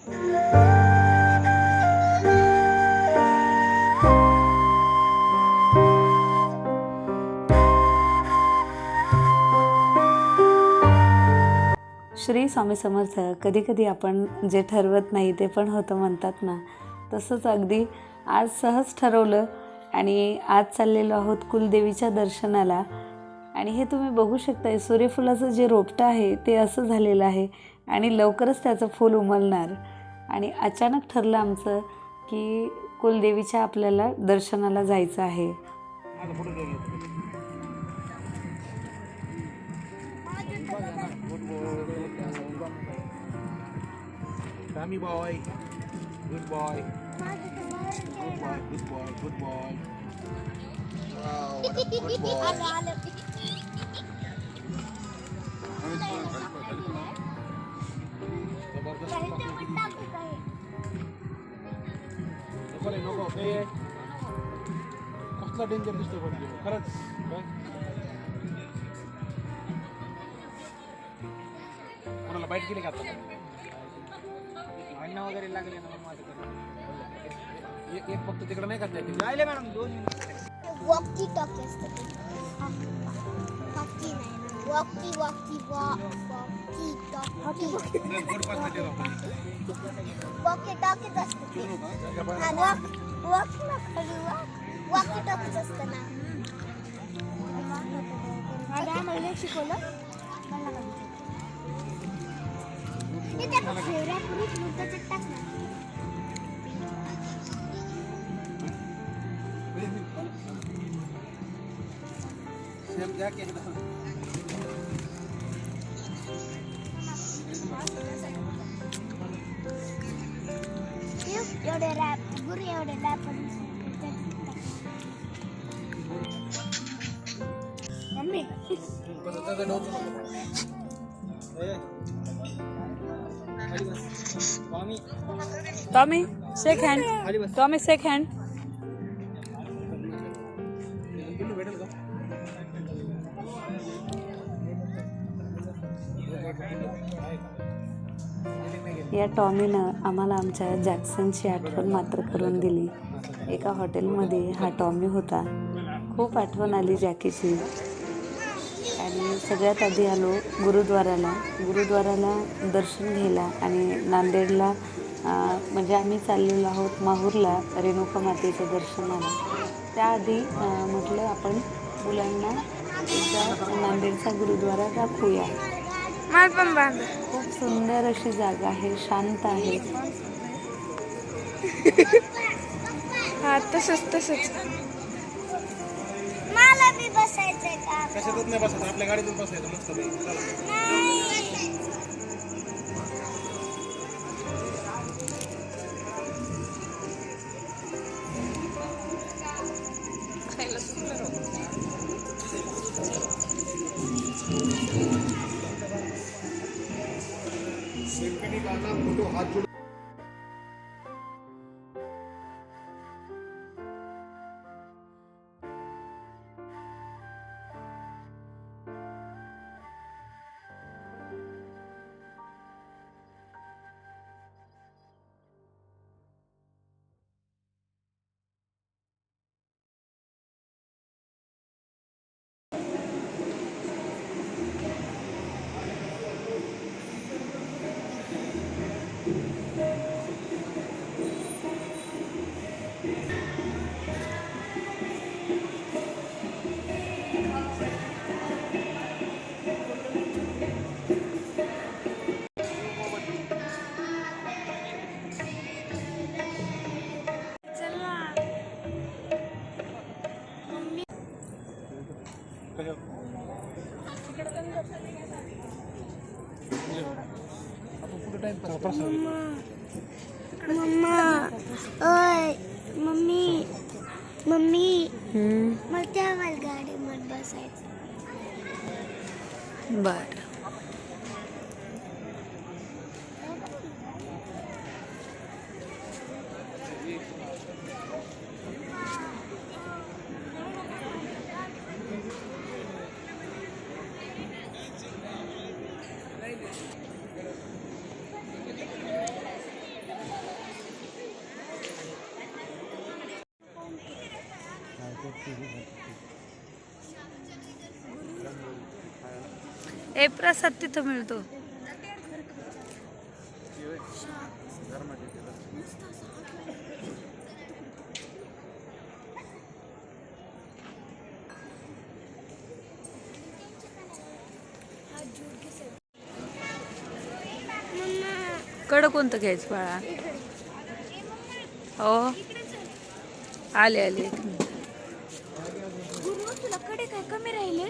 श्री स्वामी समर्थ कधी कधी आपण जे ठरवत नाही ते पण होतं म्हणतात ना. तसंच अगदी आज सहज ठरवलं आणि आज चाललेलो आहोत कुलदेवीच्या दर्शनाला. आणि हे तुम्ही बघू शकताय सूर्यफुलाचं जे रोपटं आहे ते असं झालेलं आहे. आणि लवकरच त्याचं फूल उमलणार आणि अचानक ठरलं आमचं की कुलदेवीच्या आपल्याला दर्शनाला जायचं आहे Tommy boy. Good boy. Good boy, good boy, good boy. Wow, what a good boy. नको ए कसला डेंजर दिसतो पण. खरंच? कोणाला बाईट केली का आता अन्न वगैरे लागले ना मग माझं एक एक फक्त तिकडे नाही करता येते राहिले मॅडम दोन वॉकी टॉकी असतं नाही वॉकी वॉकी वॉकी टॉकी गोड पास नाही आपण वॉकी टॉकीच असतं ते आणि वॉक वॉक ना खाली वॉक वॉकी टॉकीच असतं ना माझ्या आम्हाला शिकवलं ते त्या फेवऱ्या पुरुष मुद्द्याचं टाक ना सेम द्या की Tommy, shake hand. Tommy, shake hand. या टॉमीनं आम्हाला आमच्या जॅक्सनची आठवण मात्र करून दिली. एका हॉटेलमध्ये हा टॉमी होता. खूप आठवण आली जॅकीची. आणि सगळ्यात आधी आलो गुरुद्वाराला. गुरुद्वाराला दर्शन घ्यायला आणि नांदेडला म्हणजे आम्ही चाललेलो आहोत माहूरला रेणुका मातेच्या दर्शनाला. त्याआधी म्हटलं आपण मुलांना एकदा नांदेडचा गुरुद्वारा दाखवूया. खूप सुंदर अशी जागा आहे शांत आहे. हा तसंच तसंच. मला बी बसायचंय का? कशातच नाही बसायचं आपल्या गाडीतच बसायचं मस्त पैकी. फोटो हात आपण कुठे टाइम प्रसाद मम्मा ओय मम्मी मम्मी मला त्या मला गाडीमध्ये बसायचं बर ए प्रसाद तिथं मिळतो. कड कोणतं घ्यायचं बाळा? हो. आले आले. कमी राहिले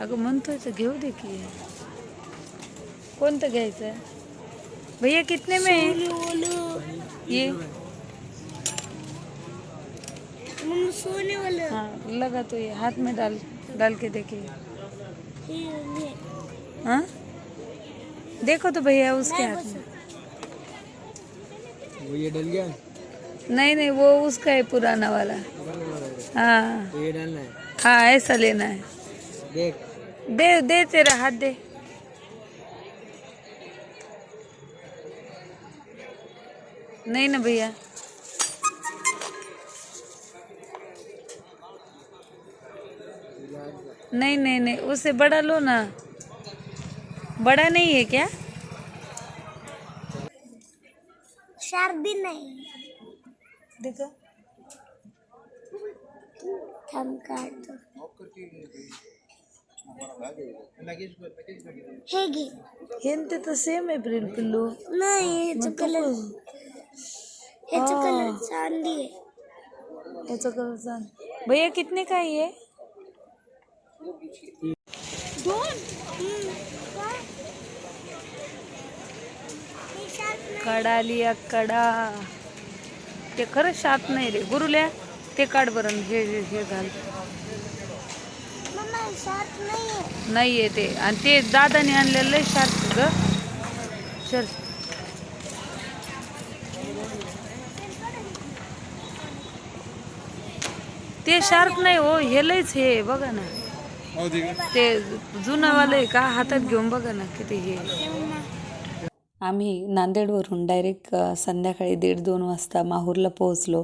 अगं म्हणतोय तर घेऊ दे की कोणतं घ्यायचं भैया कितने में है? ये? सोने वाला। हाँ लगा तो ये हाथ में डाल डाल के देखिए हाँ? देखो तो भैया उसके हाथ में। वो ये डल गया? नहीं नहीं वो उसका है पुराना वाला। हाँ। तो ये डालना है? हाँ ऐसा लेना है। देख। दे दे तेरा हाथ दे। नहीं ना भैया। नहीं नहीं नहीं उससे बड़ा लो ना। बड़ा नहीं है क्या? शार्प भी नहीं। देखो। थांब काढतो लगेच हे घे हे न ते तर सेम आहे प्रिल पिल्लू नाही ह्याचं कलर ह्याचं हा. कलर चांदी आहे याचा कलर सांग भैया कितने का है ये दोन काय हे शार्प नाही कडा लिया कडा ते खरंच शात नाही रे. गुरुल्या ते काढ बरं हे हे हे घाल. मम्मा शार्प नाही आहे नाही आहे ते. आणि ते दादाने आणलेलं शार्प ग. चल. ते शार्प नाही हो हे लयच हे बघा ना. ते जुनावालं आहे का? हातात घेऊन बघा ना किती हे आम्ही नांदेडवरून डायरेक्ट संध्याकाळी दीड दोन वाजता माहूरला पोहोचलो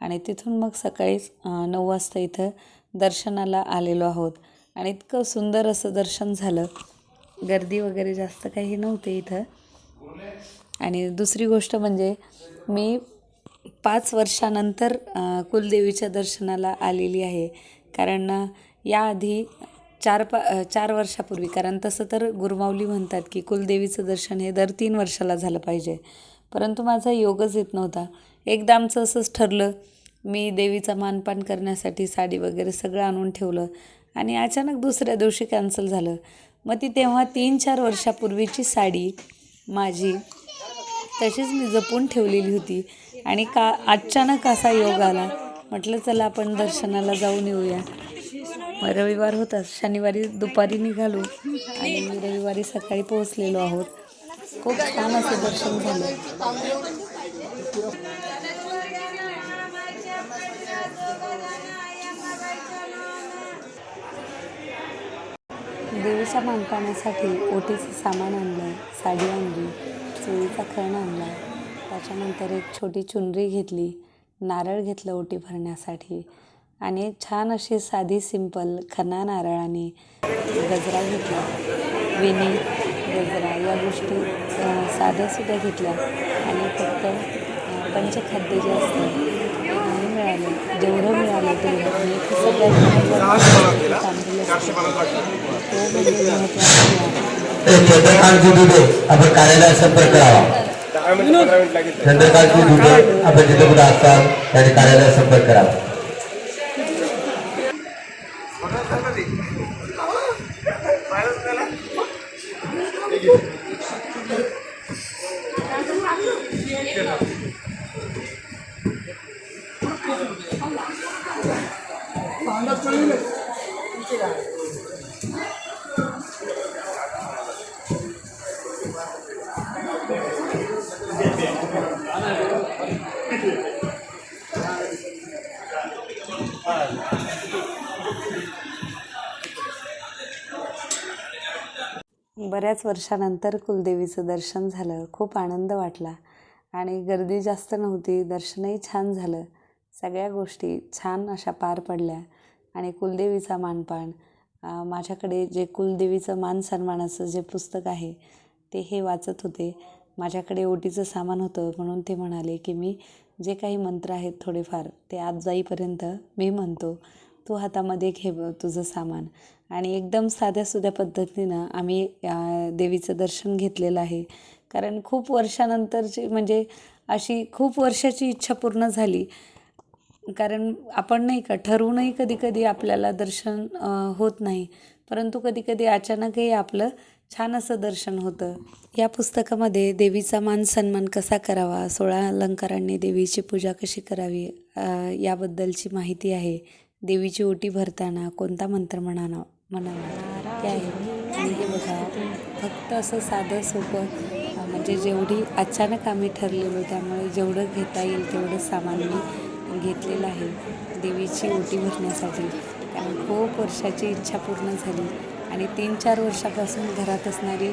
आणि तिथून मग सकाळीच नऊ वाजता इथं दर्शनाला आलेलो आहोत. आणि इतकं सुंदर असं दर्शन झालं. गर्दी वगैरे जास्त काही नव्हते इथं. आणि दुसरी गोष्ट म्हणजे मी पाच वर्षानंतर कुलदेवीच्या दर्शनाला आलेली आहे. कारण याआधी चार पा चार वर्षापूर्वी कारण तसं तर गुरुमाऊली म्हणतात की कुलदेवीचं दर्शन हे दर तीन वर्षाला झालं पाहिजे. परंतु माझा योगच येत नव्हता. एकदा आमचं असंच ठरलं मी देवीचा मानपान करण्यासाठी साडी वगैरे सगळं आणून ठेवलं आणि अचानक दुसऱ्या दिवशी कॅन्सल झालं. मग ती तेव्हा तीन चार वर्षापूर्वीची साडी माझी तशीच मी जपून ठेवलेली होती आणि का अचानक असा योग आला. म्हटलं चला आपण दर्शनाला जाऊन येऊया. मग रविवार होता शनिवारी दुपारी निघालो आणि रविवारी सकाळी पोहोचलेलो आहोत. खूप छान असं दर्शन झालं. देवीच्या मानपाण्यासाठी ओटीचं सामान आणलं साडी आणली चोळीचा खण आणला. त्याच्यानंतर एक छोटी चुनरी घेतली नारळ घेतलं ओटी भरण्यासाठी. आणि छान अशी साधी सिंपल खना नारळाने गजरा घेतला. वेणी गजरा या गोष्टी साध्यासुद्धा घेतल्या. आणि फक्त पंचखाद्य जे असतं मिळालं. जेवढं मिळालं तेवढं मी ते सगळ्यात तो म्हणजे दुबे आपण कार्यालयात संपर्क करावा. चंद्रकांतजी दुबे आपण जिथे कुठे असतात त्यांनी कार्यालयात संपर्क करावा. बऱ्याच वर्षानंतर कुलदेवीचं दर्शन झालं. खूप आनंद वाटला. आणि गर्दी जास्त नव्हती दर्शनही छान झालं. सगळ्या गोष्टी छान अशा पार पडल्या. आणि कुलदेवीचा मानपान माझ्याकडे जे कुलदेवीचं मान सन्मानाचं जे पुस्तक आहे ते हे वाचत होते. माझ्याकडे ओटीचं सामान होतं म्हणून ते म्हणाले की मी जे काही मंत्र आहेत थोडेफार ते आज जाईपर्यंत मी म्हणतो. तू हातामध्ये घे ब- तुझं सामान. आणि एकदम साध्या सुध्या पद्धतीनं आम्ही देवीचं दर्शन घेतलेलं आहे. कारण खूप वर्षानंतरची म्हणजे अशी खूप वर्षाची इच्छा पूर्ण झाली. कारण आपण नाही का ठरवूनही कधी कधी आपल्याला दर्शन होत नाही. परंतु कधी कधी अचानकही आपलं छान असं दर्शन होतं. या पुस्तकामध्ये देवीचा मान सन्मान कसा करावा सोळा अलंकारांनी देवीची पूजा कशी करावी याबद्दलची माहिती आहे. देवीची ओटी भरताना कोणता मंत्र म्हणाना म्हणावा? ते आहे. आणि हे बघा फक्त असं साधं सोपं म्हणजे जेवढी अचानक आम्ही ठरलेलो त्यामुळे जेवढं घेता येईल तेवढं सामान मी घेतलेलं आहे देवीची ओटी भरण्यासाठी. कारण खूप वर्षाची इच्छा पूर्ण झाली आणि तीन चार वर्षापासून घरात असणारी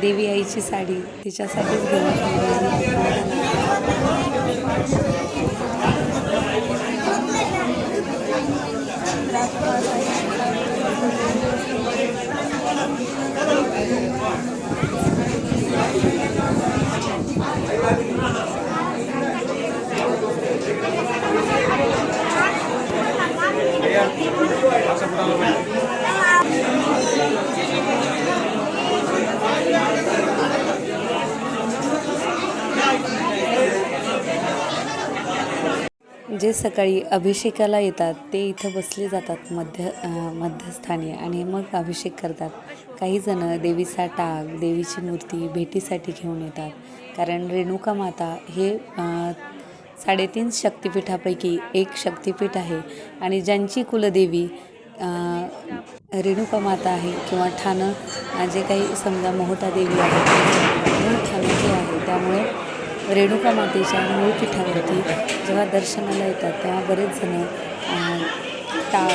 देवी आईची साडी तिच्यासाठीच घेऊन सकाळी अभिषेकाला येतात. ते इथं बसले जातात मध्य मध्यस्थानी आणि मग अभिषेक करतात. काही जण देवीचा टाग देवीची मूर्ती भेटीसाठी घेऊन येतात. कारण रेणुका माता हे साडेतीन शक्तिपीठापैकी एक शक्तिपीठ आहे आणि ज्यांची कुलदेवी रेणुका माता आहे किंवा ठाणं जे काही समजा मोहटा देवी आहे ठाणं जे आहे त्यामुळे रेणुका मातेच्या मूळ पीठावरती जेव्हा दर्शनाला येतात तेव्हा बरेच जण ता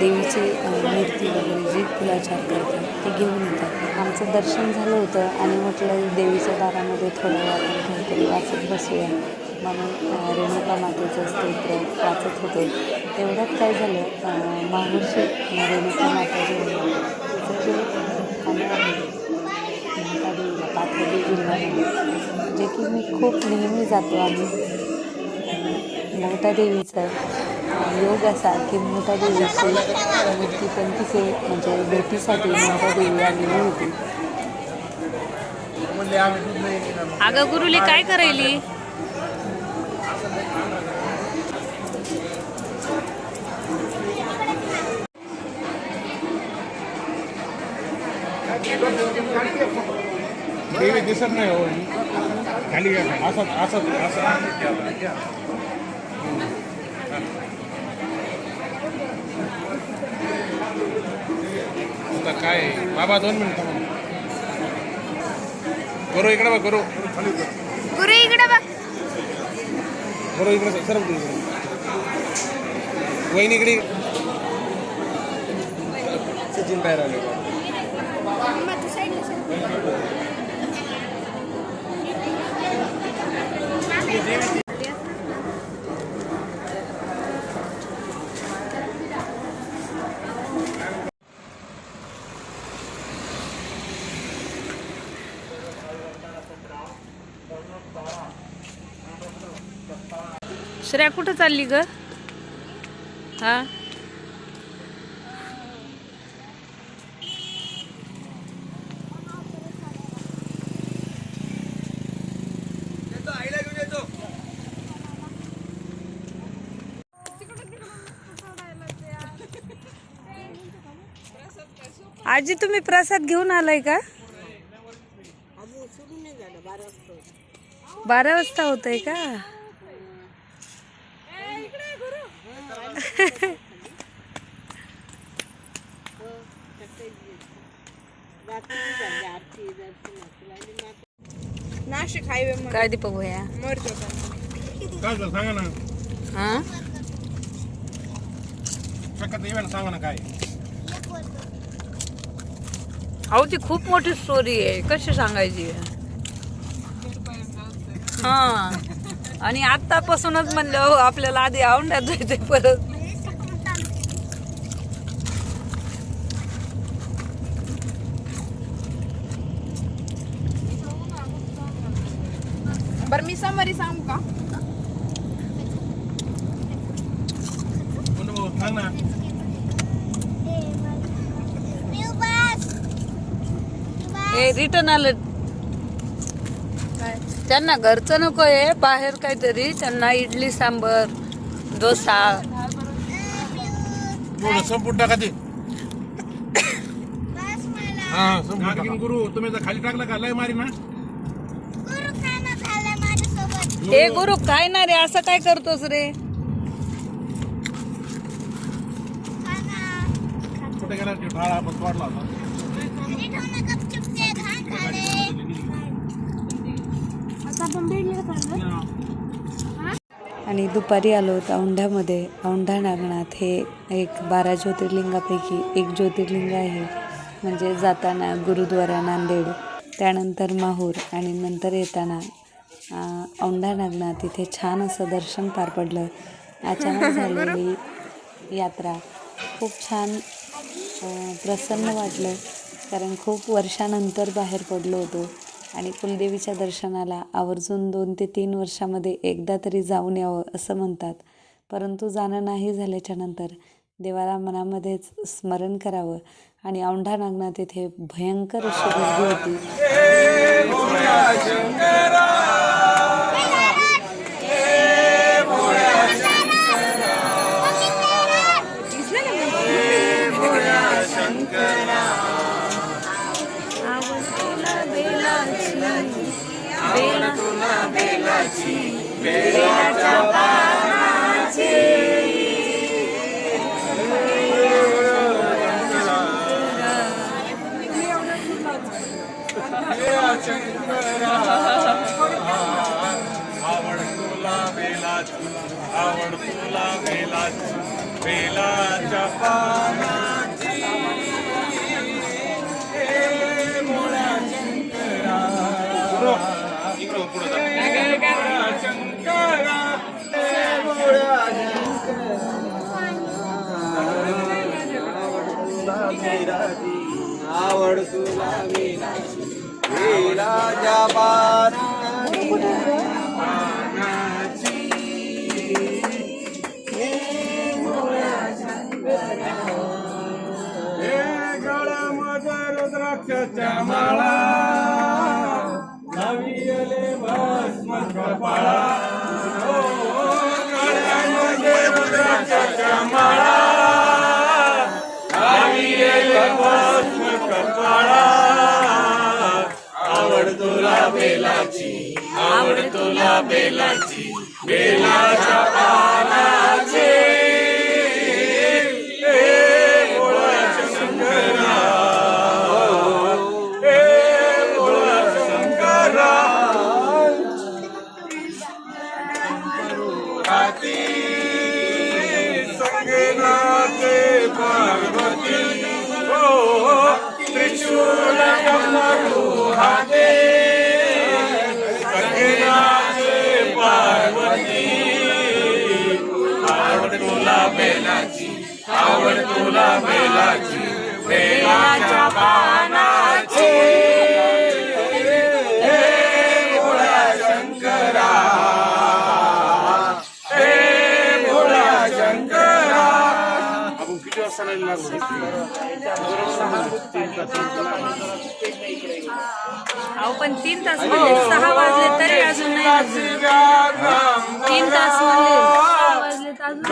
देवीची मूर्ती वगैरे जी फुलाचार करतात ते घेऊन येतात. आमचं दर्शन झालं होतं आणि म्हटलं देवीच्या दारामध्ये थोडं आपण काहीतरी वाचत बसूया. म्हणून रेणुका मातेचं स्तोत्र वाचत होते. तेवढ्यात काय झालं अ, रेणुका मातेचे जे आहे, जे खाणं आहे मोठा देवीला पाथर्डी जिल्ह्यामध्ये जे की मी खूप नेहमी जातो आम्ही. मोठ्या देवीचा योग असा की मोठ्या देवीची मूर्ती पण तिथे म्हणजे भेटीसाठी मोठ्या देवी आलेली होती अगं गुरुली काय करायली? देवी दिसत नाही हो. खाली घ्या असं असं असं. आता काय? बाबा दोन मिनिटं करू इकडे बघ करू खाली. गुरु इकडे बघ. करू इकडे सर सरक तू इकडे वहिनी इकडे सचिन बाहेर आले. श्रेया कुठं चालली ग? हा? आजी तुम्ही प्रसाद घेऊन आलाय का? बारा वाजता होतंय का? नाशिक हायवे काय दीपक भैया मरतो काय झालं? सांगा ना. हा? ना सांगा ना काय? अहो ती खूप मोठी स्टोरी आहे. कशी सांगायची? हा. आणि आतापासूनच म्हणलं हो आपल्याला आधी आवडण्यात जायचं परत. बरं मी समरी सांगू का? हे रिटर्न आलं. त्यांना घरचं नको आहे बाहेर काहीतरी. त्यांना इडली सांबर डोसा. संपून टाका ते. बस मला हा संपून गुरु तुम्ही जर खाली टाकला का? लय मारी ना. गुरु खाना झालं माझ्यासोबत हे गुरु काय ना रे असं काय करतोस रे? खाना कुठे गेला? ढाळा तोडला होता घरी ठेवून गपचूप ते घाण खाले आता आपण भेटले का आणि दुपारी आलो होतो औंढ्यामध्ये औंढा नागनाथ हे एक बारा ज्योतिर्लिंगापैकी एक ज्योतिर्लिंग आहे. म्हणजे जाताना गुरुद्वारा नांदेड त्यानंतर माहूर आणि नंतर येताना औंढा नागनाथ इथे छान असं दर्शन पार पडलं. अचानक झालेली यात्रा खूप छान प्रसन्न वाटलं. कारण खूप वर्षानंतर बाहेर पडलो होतो. आणि कुलदेवीच्या दर्शनाला आवर्जून दोन ते तीन वर्षामध्ये एकदा तरी जाऊन यावं असं म्हणतात. परंतु जाणं नाही झाल्याच्यानंतर देवाला मनामध्येच स्मरण करावं आणि औंढा नागनाथ येथे भयंकर अशी गर्दी होती. आवड तुला बेलाची आवड तुला बेलाची बेलाच्या पानाची आवड तुला बेलाची बेलाच्या पानाची रुद्राक्षाच्या माळा. हो, हो, नवीले भस्म कपाळा गळ्यामध्ये रुद्राक्षच्या माळा. आवड तुला बेलाची आवड तुला बेलाची बेलाच्या वाजता लागलो अहो पण तीन तास म्हणले सहा वाजले तरी अजून नाही वाजले. तीन तास म्हणले सहा वाजले तर अजून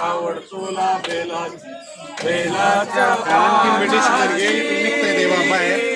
आवड तुला बेलाची. बेलाच्या निघतंय देवा बाहेर.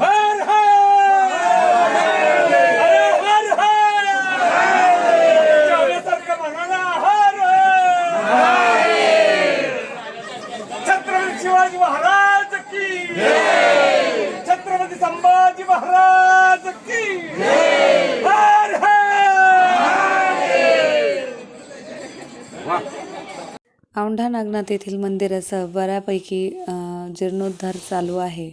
हर हर! अरे हर हर! छत्रपती शिवाजी महाराज की छत्रपती संभाजी महाराज की हर हर! औंढा नागनाथ येथील मंदिराचा बऱ्यापैकी अं, जीर्णोद्धार चालू आहे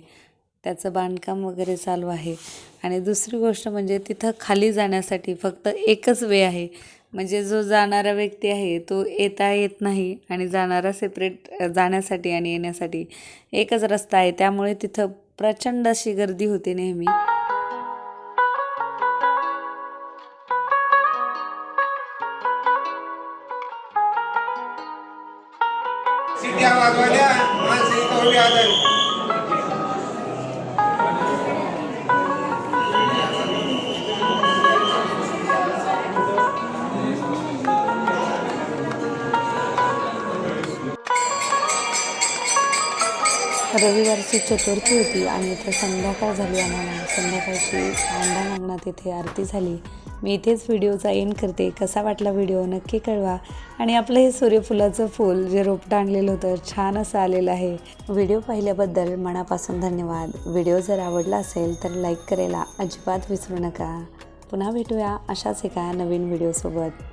त्याचं बांधकाम वगैरे चालू आहे. आणि दुसरी गोष्ट म्हणजे तिथं खाली जाण्यासाठी फक्त एकच वे आहे. म्हणजे जो जाणारा व्यक्ती आहे तो येता येत नाही आणि जाणारा सेपरेट जाण्यासाठी आणि येण्यासाठी एकच रस्ता आहे. त्यामुळे तिथं प्रचंड अशी गर्दी होते नेहमी. सिट्या वाजवाल्या माणसं इथं रविवारची चतुर्थी होती आणि इथं संध्याकाळ झाली आम्हाला. संध्याकाळची अंडा नागनाथ इथे आरती झाली. मी इथेच व्हिडिओचा एंड करते. कसा वाटला व्हिडिओ नक्की कळवा. आणि आपलं हे सूर्यफुलाचं फूल जे रोपटं आणलेलं होतं छान असं आलेलं आहे. व्हिडिओ पाहिल्याबद्दल मनापासून धन्यवाद. व्हिडिओ जर आवडला असेल तर लाईक करायला अजिबात विसरू नका. पुन्हा भेटूया अशाच एका नवीन व्हिडिओसोबत